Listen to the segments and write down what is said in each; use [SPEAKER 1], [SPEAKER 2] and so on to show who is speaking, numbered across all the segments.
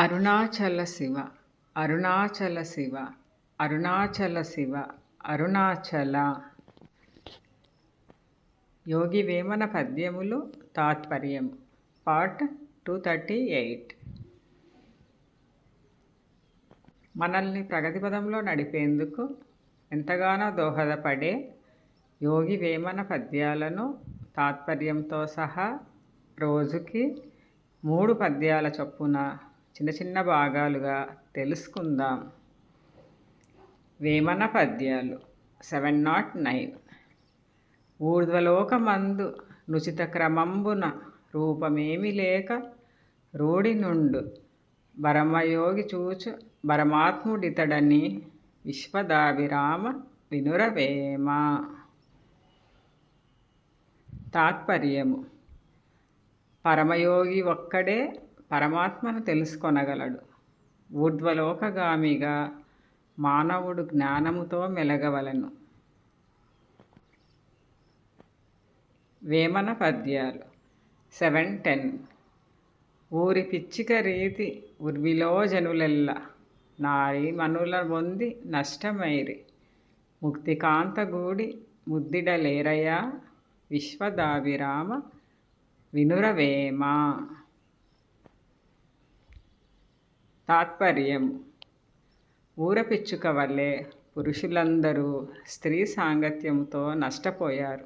[SPEAKER 1] అరుణాచల శివ అరుణాచల శివ అరుణాచల శివ అరుణాచల. యోగి వేమన పద్యములు తాత్పర్యం part two thirty eight మనల్ని ప్రగతి పదంలో నడిపేందుకు ఎంతగానో దోహదపడే యోగి వేమన పద్యాలను తాత్పర్యంతో సహా రోజుకి మూడు పద్యాల చొప్పున చిన్న చిన్న భాగాలుగా తెలుసుకుందాం. వేమన పద్యాలు. Seven naught nine. ఊర్ధ్వలోకమందు నుచిత క్రమంబున రూపమేమి లేక రూడి నుండు భరమయోగి చూచు భరమాత్ముడితడని విశ్వదాభిరామ వినురవేమ. తాత్పర్యము. పరమయోగి ఒక్కడే పరమాత్మను తెలుసుకొనగలడు. ఊర్ధ్వలోకగామిగా మానవుడు జ్ఞానముతో మెలగవలను. వేమన పద్యాలు. Seven ten. ఊరి పిచ్చిక రీతి ఉర్విలో జనులెల్ల నారి మనుల పొంది నష్టమైరి ముక్తికాంతగూడి ముద్దిడలేరయా. విశ్వదావిరామ వినురవేమ. తాత్పర్యం. ఊరపిచ్చుక వల్లే పురుషులందరూ స్త్రీ సాంగత్యంతో నష్టపోయారు.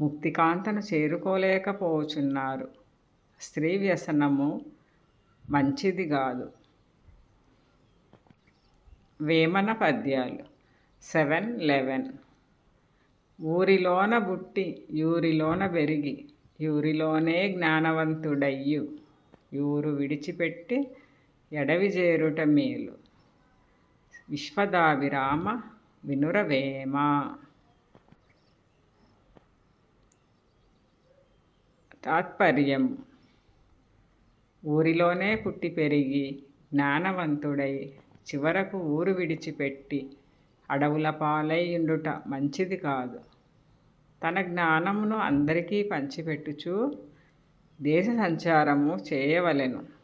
[SPEAKER 1] ముక్తికాంతను చేరుకోలేకపోచున్నారు. స్త్రీ వ్యసనము మంచిది కాదు. వేమన పద్యాలు. Seven eleven. ఊరిలోన బుట్టి యూరిలోన పెరిగి యూరిలోనే జ్ఞానవంతుడయ్యు. యూరు విడిచిపెట్టి ఎడవి చేరుట మేలు విశ్వదావిరామ వినురవేమ. తాత్పర్యం ఊరిలోనే పుట్టి పెరిగి జ్ఞానవంతుడై చివరకు ఊరు విడిచిపెట్టి అడవుల పాలై ఉండుట మంచిది కాదు. తన జ్ఞానమును అందరికీ పంచిపెట్టుచూ దేశ సంచారము చేయవలెను.